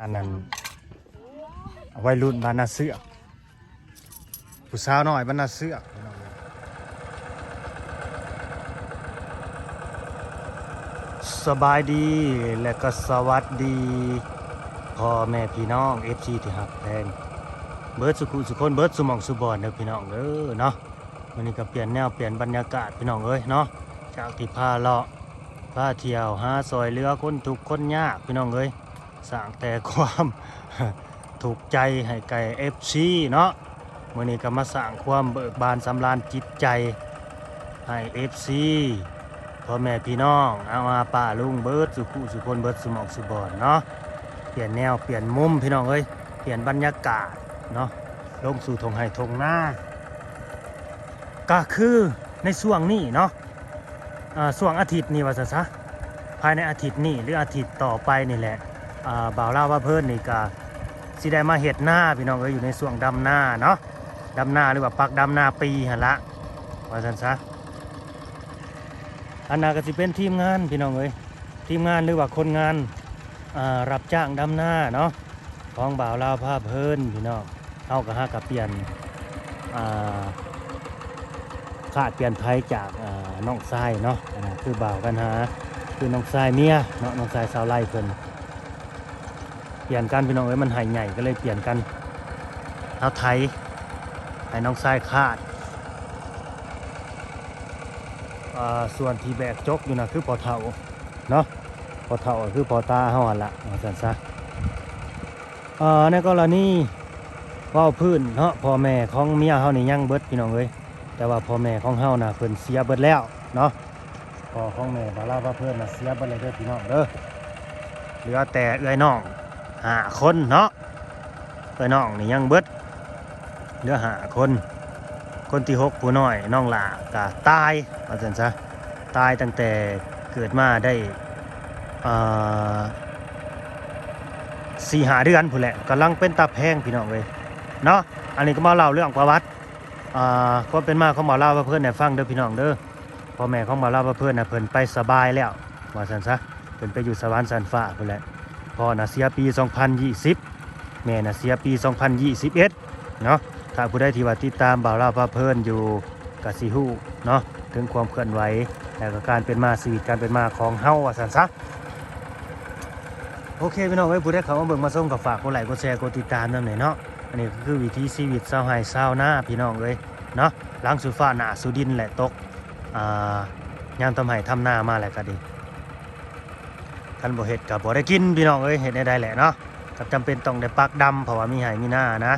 อันนั้นวัยรุ่นบ้านนาเสือผู้สาวน้อยบ้านนาเสื่อสบายดีและก็สวัสดีพ่อแม่พี่น้อง FC ที่หักแพงเบิร์ดสุขุสุคนเบิร์ดสุมองสุบอนเด้อพี่น้องเด้อเนาะวันนี้ก็เปลี่ยนแนวเปลี่ยนบรรยากาศพี่น้องเอ้ยเนาะจากที่พาเลาะพาเที่ยวหาซอยเรือคนทุกคนยากพี่น้องเอ้ย สร้างแต่ความถูกใจให้ไก่ FC เนาะมื่อนี้ก็มาสร้างความเบิกบานสำราญจิตใจให้ FC พ่อแม่พี่น้องเอาอาป้าลุงเบิร์ดสุขุสุคนเบิร์ดสมองสุบอนเนาะเปลี่ยนแนวเปลี่ยนมุมพี่น้องเอ้ยเปลี่ยนบรรยากาศเนาะลงสู่ทงไห้ทงหน้าก็คือในช่วงนี้เนาะอ่าช่วงอาทิตย์นี้ว่าซะซะภายในอาทิตย์นี้หรืออาทิตย์ต่อไปนี่แหละ บ่าวเล่าว่าเพิ่นนี่ก็สิได้มาเห็ดหน้าพี่น้องเอ้ยอยู่ในส่วงดำหน้าเนาะดำหน้าหรือว่าปักดำหน้าปีหันละว่าซั่นซะอันนาก็สิเป็นทีมงานพี่น้องเอ้ยทีมงานหรือว่าคนงานรับจ้างดำหน้าเนาะของบ่าวเล่าภาพเพิ่นพี่น้องเฮาก็หากับเปลี่ยนขาดเปลี่ยนไผจากน้องทรายเนาะคือบ่าวกันหาคือน้องทรายเมียเนาะน้องทรายสาวไร่เพิ่น เปลี่ยนกันพี่น้องเอ้ยมันหายใหญ่ก็เลยเปลี่ยนกันเอาไทยให้น้องทรายคาดส่วนที่แบกจกอยู่นะคือพอเท่าเนาะพอเท่าคือพอตาเฮาหั่นละเอาสันซะอ่าในกรณีว่าพื้นเนาะพ่อแม่ของเมียเฮานี่ยังเบิดพี่น้องเอ้ยแต่ว่าพ่อแม่ของเฮาน่ะเพิ่นเสียเบิดแล้วเนาะพ่อของแม่บาลาว่าเพิ่นน่ะเสียเบิดเลยเด้อพี่น้องเด้อเหลือแต่เอื้อยน้อง หาคนเนาะเอ้ยน้องนี่ยังเบิดเหลือหาคน คนที่หกผู้น้อยน้องหลากะตายว่าซั่นซะตายตั้งแต่เกิดมาได้สี่หาเดือนผู้แหละกำลังเป็นตาแพงพี่น้องเลยเนาะอันนี้ก็มาเล่าเรื่องประวัติก็เป็นมาของมอเล่าว่าเพื่อนให้ฟังเด้อพี่น้องเด้อพ่อแม่ของมอเล่าว่าเพื่อนนะเพิ่นไปสบายแล้วว่าซั่นซะเพิ่นไปอยู่สวรรค์สันฟ้าพุ่นแหละ พ่อน่ะเสียปี 2020 แม่น่ะเสียปี 2021 เนาะถ้าผู้ใดที่ว่าติดตามบ่าวลาพาเพลินอยู่กับสิฮู้เนาะถึงความเคลื่อนไหวและก็การเป็นมาชีวิตการเป็นมาของเฮาว่าซั่นซะโอเคพี่น้องเอ้ผู้ใดเขามาเบิ่งมาส้มกับฝากกดไลค์กดแชร์กดติดตามนำหน่อยเนาะอันนี้ก็คือวิถีชีวิตชาวไร่ชาวนาพี่น้องเอ้ยเนาะล้างสู่ฟ้าหนาสู่ดินแหละตกอ่ายามทำไห้ทำหน้ามาแหละก็ดี คันบ่เฮ็ดกับบ่ได้กินพี่น้องเอ้ยเฮ็ดได้ได้แหละเนาะกับจำเป็นต้องได้ปักดำเพราะว่ามีไหมีหน้านะ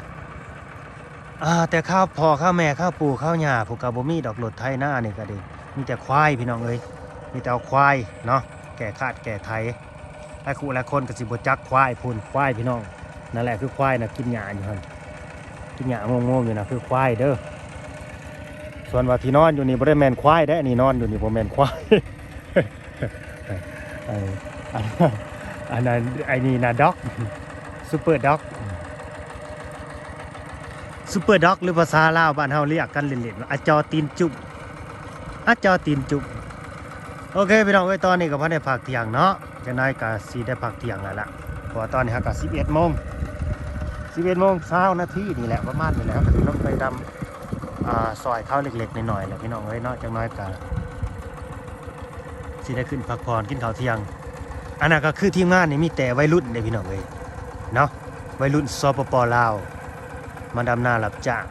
อ่าแต่ข้าวพ่อข้าวแม่ข้าวปู่ข้าวหญ้าผู้ก็บ่มีดอกรถไถหน้านี่ก็ดีมีแต่ควายพี่น้องเอ้ยมีแต่เอาควายเนาะแก่คาดแก่ไถหลายคู่หลายคนก็สิบจักควายพุ่นควายพี่น้องนั่นแหละคือควายนะกินหญ้าอยู่หั่นกินหญ้างงๆอยู่นะคือควายเด้อส่วนว่าที่นอนอยู่นี่บ่ได้แมนควายได้นนี้นอนอยู่นี่บ่แม่นควาย อันนั้นไอ้นี่นะด็อกซูเปอร์ด็อกซูเปอร์ด็อกหรือภาษาลาวบ้านเฮาเรียกกันเล่นๆว่าอาจอตีนจุ่มอาจอตีนจุ่มโอเคพี่น้องเอ้ตอนนี้ก็พอได้พักเที่ยงเนาะจะน้อยก็สิได้พักเที่ยงแล้วล่ะเพราะว่าตอนนี้ฮะก็11โมง11โมงเช้านาทีนี่แหละประมาณนี้แหละครับต้องไปดำอ่าซอยเข้าเล็กๆหน่อยๆแหละพี่น้องเอ้เนาะจังน้อยก็สิได้ขึ้นพักผ่อนกินข้าวเที่ยง อันนั้นก็คือทีมงานนี่มีแต่วัยรุ่นเลยพี่น้องเอ้ยเนาะวัยรุ่นสปปลาวมาดำนารับจ้าง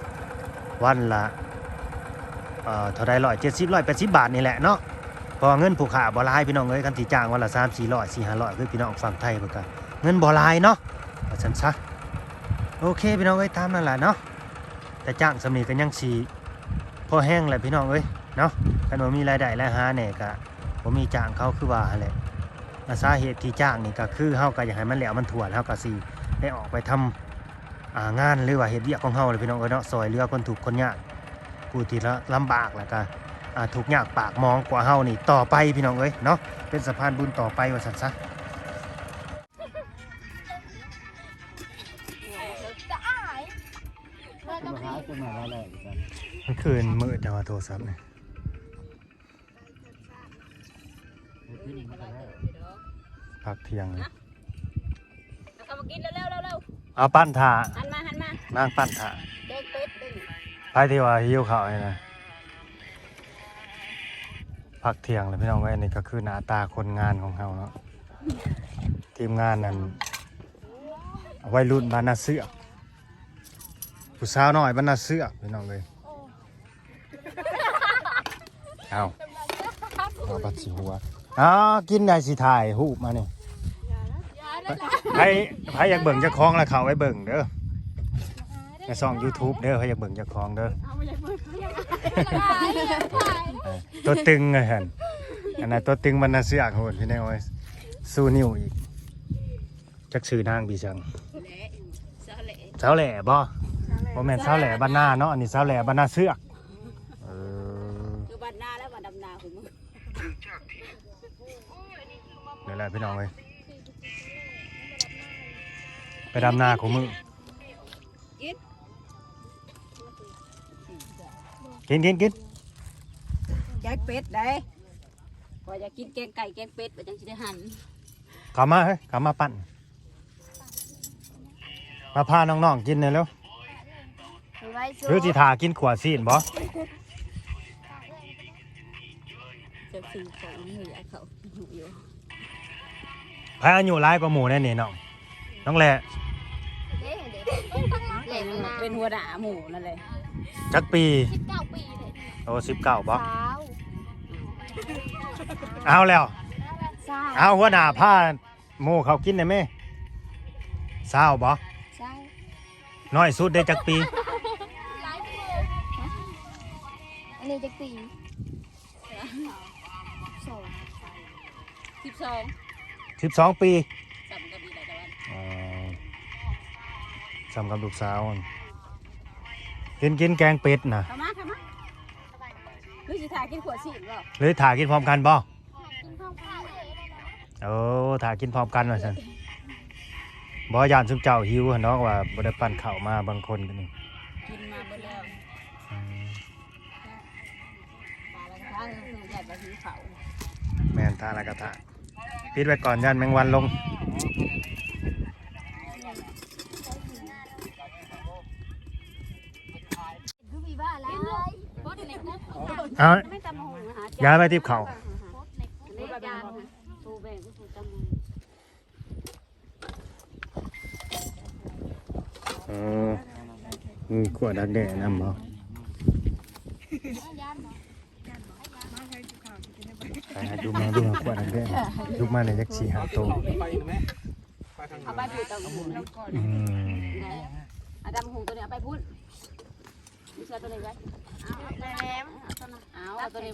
วันละเอ่อเท่าไรร้อยเจ็ดสิบร้อยแปดสิบบาทนี่แหละเนาะพอเงินผู้ขาบ่ลายพี่น้องเอ้ยคันที่จ้างวันละสามสี่ร้อยสี่ห้าร้อยคือพี่น้องฝั่งไทยเพื่อกันเงินบ่ลายเนาะฉันซะโอเคพี่น้องเอ้ยตามนั่นแหละเนาะแต่จ้างสำนีกันยังสีพอแห้งแหละพี่น้องเอ้ยเนาะกันว่ามีรายได้รายหาเนี่ยก็ผมมีจ้างเขาคือว่าแหละ สาเหตุที่จ้างนี่ก็คือเฮาก็อยากให้มันแล้วมันถั่วเฮาก็สิได้ออกไปทำอ่างานหรือว่าเฮ็ดเวียกของเฮาเลยพี่น้องเอ้ยเนาะซอยเหลือคนถูกข์คนยากผู้ที่ละลำบากแล้วก็อ่าทุกข์ยากปากมองกว่าเฮานี่ต่อไปพี่น้องเอ้ยเนาะเป็นสะพานบุญต่อไปว่าซั่นซะจะอายเราจะมีมันคืนมืดแต่ว่าโทรศัพท์นี่ พักเที่ยงเลยเอามากินเอาปั้นถ่าหันมาหันมานางปั้นถ่าแดงเป็ดเด้งไปที่ว่าหิวข้าวนี่นะพักเที่ยงแล้วพี่น้องเอ้ยนี่ก็คือหน้าตาคนงานของเฮาเนาะทีมงานนั้นวัยรุ่นบ้านนาเสือกผู้สาวน้อยบ้านนาเสือกพี่น้องเอ้ยเอา เอาปัดสิหัวอ้าวกินได้สิถ่ายหูปมานี่ยา ได้ละใครใครอยากเบิ่งเจ้าของแล้วเข้าไว้เบิ่งเด้อในช่อง YouTube เด้อใครอยากเบิ่งเจ้าของเด้อขายขายเออตัวตึงเลยฮันอันนั้นตัวตึงมันน่าเสือกโหดพี่น้อยสู้นิ้วอีกจักชื่อนางบีจังแหละสาแหละสาวแหล่บ่บ่แม่นสาวแหล่บ้านนาเนาะอันนี้สาวแหล่บ้านนาเสือกเออคือบ้านนาแล้วบ้านดำนาของมึงนี่แหละพี่น้องเอ้ยไป ดำนาของมึงกินกินกินแกงเป็ดได้พอจะกินแกงไก่แกงเป็ดไปจังสิได้หันเข้ามาเฮ้ยเข้ามาปั่น มาพาน้องๆกินหน่อยเร็วไว้หรือสิทากินขวดซีนบ่จะซื้อของเหลือเขาอยู่อยู่พายอายุร้ายกว่าหมูแน่นี่น้องน้องแหละเด็ก เด็กเด็กมาเป็นหัวหน้าหมูนั่นเลยจักปีสิบเก้าปีเลยโอ้สิบเก้าบ่สาวเอาแล้ว สาวเอาหัวหน้าผ้าหมูเขากินได้ไหมเศร้าบ่ใช่น้อยสุดได้จักปี หลายปีอันนี้จะปีสองสิบสองสิบสองปี จำกันดีหลายวัน อ๋อ สำกับลูกสาวมันกินกินแกงเป็ดนะเข้ามาเข้ามาหรือสิถ่ายกินขวดสิบ่หรือถ่ากินพร้อมกันบ่กินข้าวข้าวเลยนะโอ้ถ่ากินพร้อมกันว่าซั่นบ่ยานซุมเจ้าหิวหั่นเนาะว่าบ่ได้ปั้นข้าวมาบางคนก็นี่กินมาเบิดแล้วอืมปลาละครั้งคืออยากจะหิวเขาแม่นทาละกะทะปิดไว้ก่อนยันแมงวันลง เอาไม่ตำหงนะฮะย้ายไปที่เขาโคตรเล็กเล็กจานตูแบ่งก็ตูตำหงเออมีขวดดักแด่นำบ่ย่านเนาะไปหาดูมาดูมาขวดดักแด่ดูมาในจักสี่ห้าโตวเอาไปพูดตำหงอืมเอาตำหงตัวนี้เอาไปพูดมีเสื้อตัวนี้ไว้ แหลมเอาเอาตัวนี้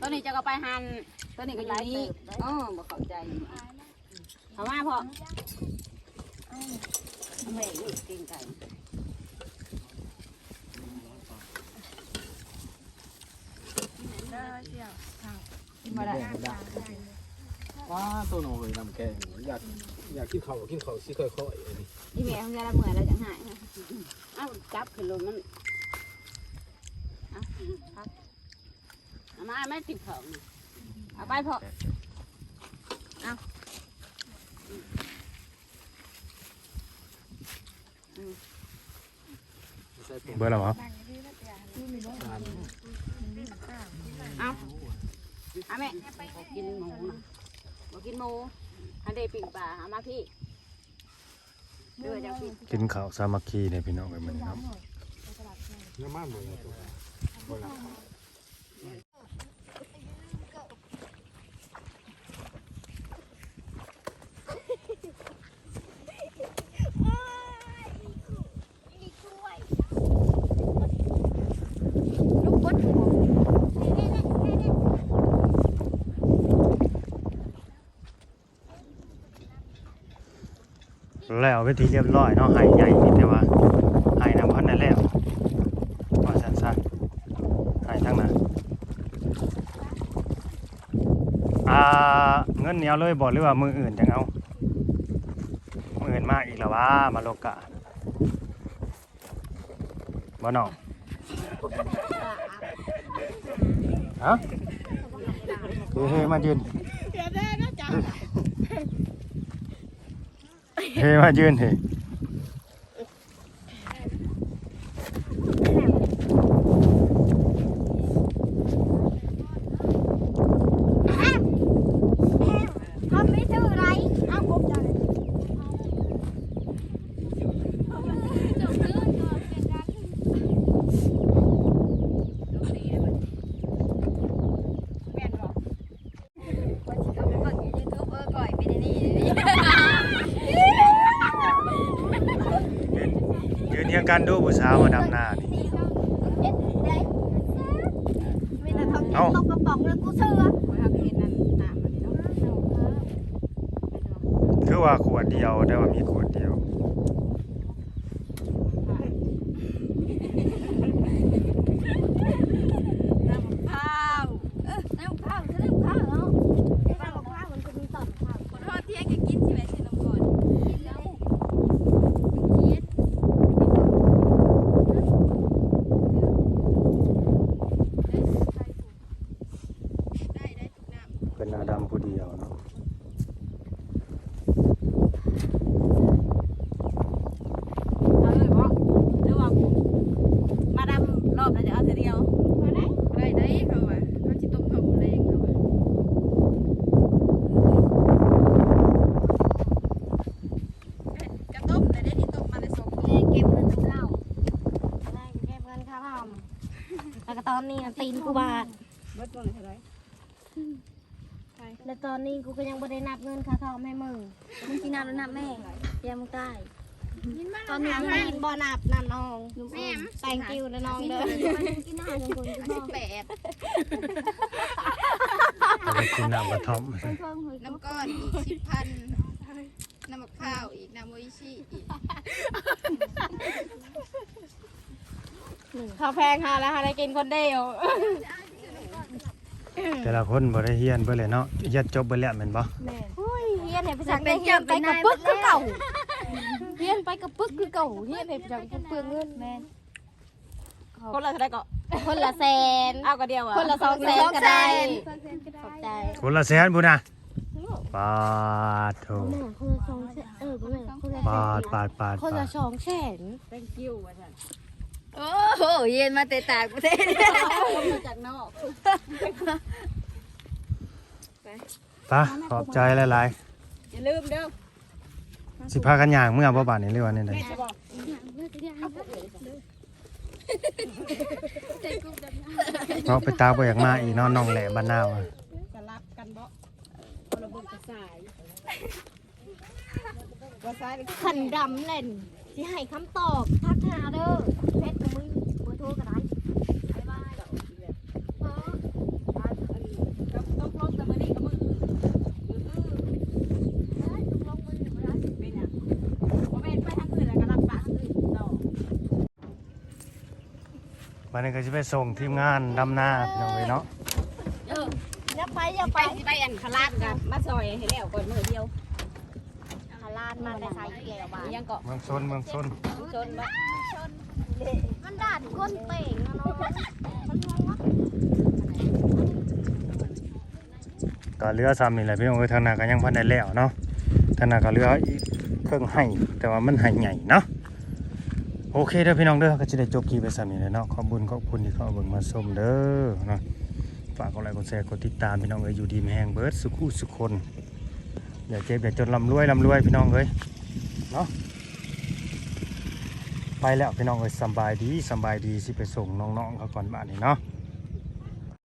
ตัวนี้จะก็ไปหันตัวนี้ก็อยู่นี่อ๋อบ่เข้าใจเอามาพ่อแม่ลูกเก่งไก่มาได้ว้าตัวหนูเลยนำแกงอยากอยากกินเขากินเขาสิค่อยๆนนี้ที่แม่ทำยาละเมื่อแล้วจังหายนะอ้าวจับขึ้นลงมัน เอาพักเอามาไม่ติดเขาน่ะเอาไปพ่อใส่เป็นเบอร์แล้วเหรอการเอาเอาแม่บอกกินหมูนะบอกกินหมูอันเดปิ่งปลาเอามาพี่เดี๋ยวจะพี่กินข้าวสามัคคีเนี่ยพี่น้องกันมันครับน้ำมันเหมือนตัวโบราณ ลูกบดหัว แล้วไปนที่เรียบร้อยเนาะไห้ใหญ่มีแต่ว่าไห้น้ำพันนั่นแล้วว่าสั้นๆไห้ทั้งนั้นอ่าเงิ นเหนียวเลยบอกหรือว่ามืออื่นจังเอามืออื่นมาอีกแล้วว่ามาโลกะบ่น้องฮะเฮ้ยๆมายืนเฮ้ยมายืนเฮ้ กันดูผู้สาวมาดำหน้านี่เอ็ดได้ไม่ได้ทำตกกระป๋องแล้วกูเชื่อาคือว่าขวดเดียวแต่ว่ามีขวดเดียว น้ำข้าว น้ำข้าวคือน้ำข้าวเนาะไอ้ข้าวข้าวมันจะมีตอนข้าว ขอโทษเที่ยงจะกินใช่ไหมใช่น้ำก่อน กินแล้วเย็ด ได้ได้ทุกน้ำ เป็นหน้าดำผู้เดียวเนาะ เอาเลยบ่หรือว่ามาดำรอบแล้วจะเอาเธอเดียว มาได้ ได้ได้เขาว่าเขาจิต้มทำแรงเขาว่ากระต้มแต่ได้ที่ต้มมาได้สอง แม่เก็บเงินของเราแม่เก็บเงินค่าทำแล้วก็ตอนนี้ตีนกูบาท เบิดตัวไหนเท่าไรแล้วตอนนี้กูก็ยังไม่ได้นับเงินค่าทอมให้มึง มึงกินน้ำแล้วนับแม่เดี๋ยวมึงตายตอนนี้มึงกินบ่อนับนับน้องแม่แตงกิวนะน้องเด้อกินอาหารของคนกินพ่อแปดเอาไปกินน้ำกระท่อมน้ำก้อนอีกสิบพันน้ำมะพร้าวอีกน้ำโมอิชิอีก ข้าวแพงค่ะแล้วค่ะได้กินคนเดียวแต่ละคนบ่ได้เฮียนเบิ่เลยเนาะเฮียนจบเบิ่แล้วแม่นบ่แม่เฮียนให้ภาษาเฮียนไปกับปึ๊กคือเก่าเฮียนไปกับปึ๊กคือเก่าเฮียนให้ภาษาเปลืองเงินแม่คนละเท่าไรก็คนละแสนเอาก็เดียวอะคนละสองแสนก็ได้ขอบใจคนละแสนพุ่นน่ะปาดโถแม่คนละสองแสนเออแม่คนละปาดปาดปาดคนปาละดสองแสนเป็นคิวอะจ้ะ โอ้โหเย็นมาแต่ต่างประเทศมาจากนอกไปขอบใจหลายอย่าลืมเด้อๆสิพากันย่างเมื่อบ่บาดนี้หรือว่านี่ไดจะบอกเพราะไปตากบ่อยากมาอีกเนาะน้องแหล่บ้านนาวอะจะรับกันบ่คนละเบิกกระสายกระสายขันดำเล่น สิให้คำตอบทักหาเด้อเพชรกับมึงเบอร์โทรก็ได้บ๊ายบายเออกับต้องลงแต่มื้อนี้กับมื้ออื่นเป็นหยังบ่แม่นไปทางอื่นแล้วก็รับปากทางอื่นดอกวันนี้ก็สิไปส่งทีมงานดำนาพี่น้องเอ้ยเนาะอย่าไปอย่าไปไปไปอันคลาดกับมาซอยให้แล้วก่อนมือเดียว หาลานมาแต่ใส่แก้วบายังเกาะเมืองชนเมืองชนชนบ่มันด่านก้นเป่งนะเนาะมันงงวะก็เรือซ้ำนี่แหละพี่น้องเอ้ยทางหน้าก็ยังพันได้แล้วเนาะทางหน้าก็เรืออีกเครื่องให้แต่ว่ามันให้ใหญ่เนาะโอเคเด้อพี่น้องเด้อก็จะได้จบคลิปไปซ้ำนี่แหละเนาะขอบคุณขอบคุณที่เข้ามาเบิ่งมาชมเด้อเนาะฝากกดไลค์กดแชร์กดติดตามพี่น้องเอ้ยอยู่ดีมีแห้งเบิร์ดสุขุสุขคน อย่าเจ็บอย่าจนลำรวยลำรวยพี่น้องเอ้ยเนาะไปแล้วพี่น้องเอ้ยสบายดีสบายดีสิไปส่งน้องๆเขาก่อนบ้านนี่เนาะ